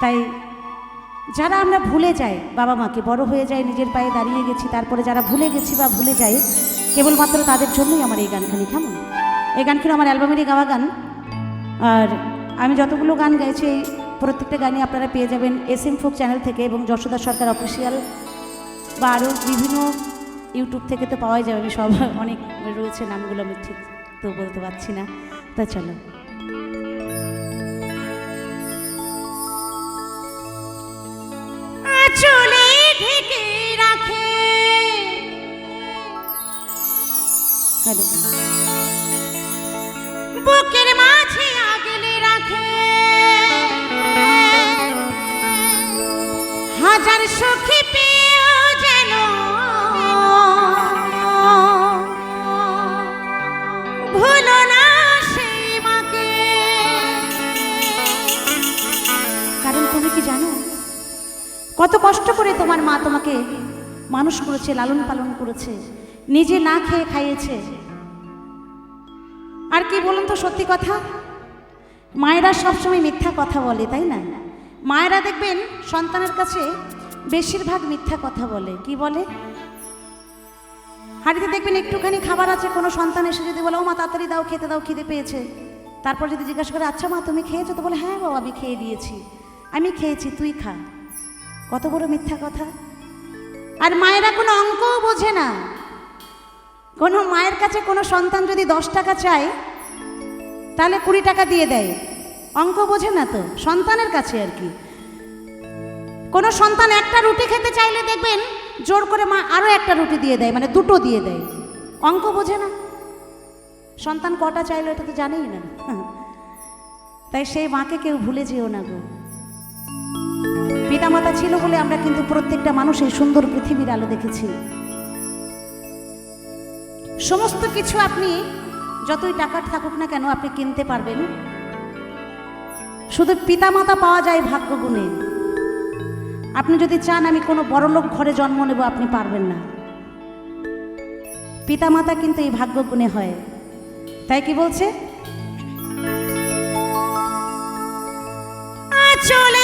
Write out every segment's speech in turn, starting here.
তাই যারা আমরা ভুলে যাই, বাবা মাকে বড় হয়ে যায় নিজের পায়ে দাঁড়িয়ে গেছি, তারপরে যারা ভুলে গেছি বা ভুলে যাই, কেবলমাত্র তাদের জন্যই আমার এই গানখানি কেমন? এই গানখানি আমার অ্যালবামেরই গাওয়া গান। আর আমি যতগুলো গান গাইছি, এই প্রত্যেকটা গানই আপনারা পেয়ে যাবেন এস এম ফোক চ্যানেল থেকে এবং যশোদা সরকার অফিসিয়াল বা আরও বিভিন্ন ইউটিউব থেকে তো পাওয়াই যাবে আমি সব অনেক রয়েছে নামগুলো আমি ঠিক তো বলতে পারছি না। তা চলো। বুকের মাঝে আগলে রাখে। না সেই কারণ তুমি কি জানো? কত কষ্ট করে তোমার মা তোমাকে মানুষ করেছে, লালন পালন করেছে, নিজে না খেয়ে খাইয়েছে। আর কি বলুন তো সত্যি কথা? মায়েরা সবসময় মিথ্যা কথা বলে, তাই না? মায়েরা দেখবেন সন্তানের কাছে বেশিরভাগ মিথ্যা কথা বলে। কি বলে? হাড়িতে দেখবেন একটুখানি খাবার আছে, কোনো সন্তান এসে যদি বলে, ও মা, তাড়াতাড়ি দাও, খেতে দাও, খিদে পেয়েছে। তারপর যদি জিজ্ঞাসা করে আচ্ছা মা, তুমি খেয়েছো? তো বলে হ্যাঁ বাবা, আমি খেয়ে দিয়েছি। আমি খেয়েছি, তুই খা। কত বড় মিথ্যা কথা? আর মায়েরা কোনো অঙ্কও বোঝে না। কোনো মায়ের কাছে কোনো সন্তান যদি দশ টাকা চায়, তাহলে কুড়ি টাকা দিয়ে দেয়। অঙ্ক বোঝে না তো, সন্তানের কাছে আর কি। কোনো সন্তান একটা রুটি খেতে চাইলে দেখবেন, জোর করে মা আরও একটা রুটি দিয়ে দেয় মানে দুটো দিয়ে দেয়। অঙ্ক বোঝে না। সন্তান কটা চাইলো এটা তো জানেই না। তাই সেই মাকে কেউ ভুলে যেও না গো। পিতামাতা ছিল বলে আমরা কিন্তু প্রত্যেকটা মানুষ এই সুন্দর পৃথিবীর আলো দেখেছি। সমস্ত কিছু আপনি যতই টাকার থাকুক না কেন আপনি কিনতে পারবেন। শুধু পিতামাতা পাওয়া যায় ভাগ্য গুণে। আপনি যদি চান আমি কোনো বড়লোক ঘরে জন্ম নেব, আপনি পারবেন না। পিতামাতা কিন্তু এই ভাগ্য গুণে হয়। তাই কি বলছে? চলে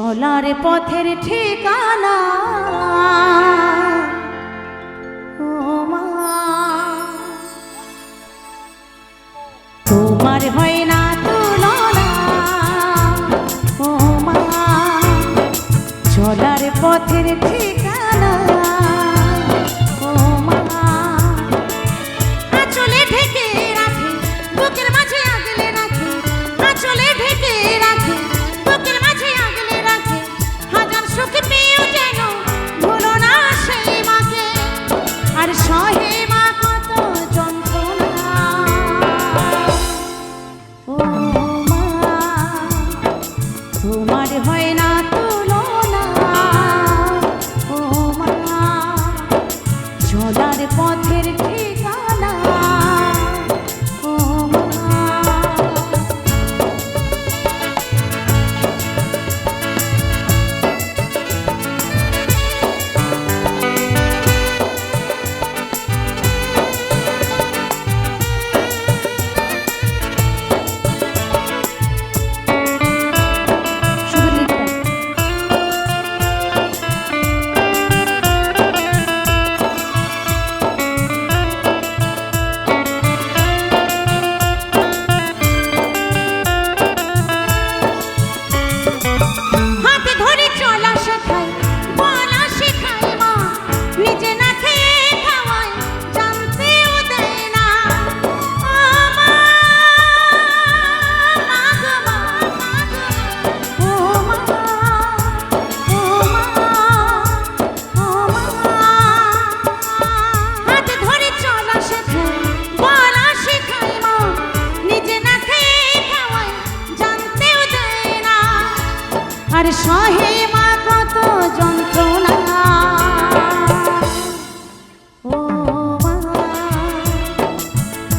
চলার পথের ঠিকানা। তোমার হয় না ও মা। চলার পথের ঠিকানা। চলার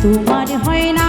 তোমার হয় না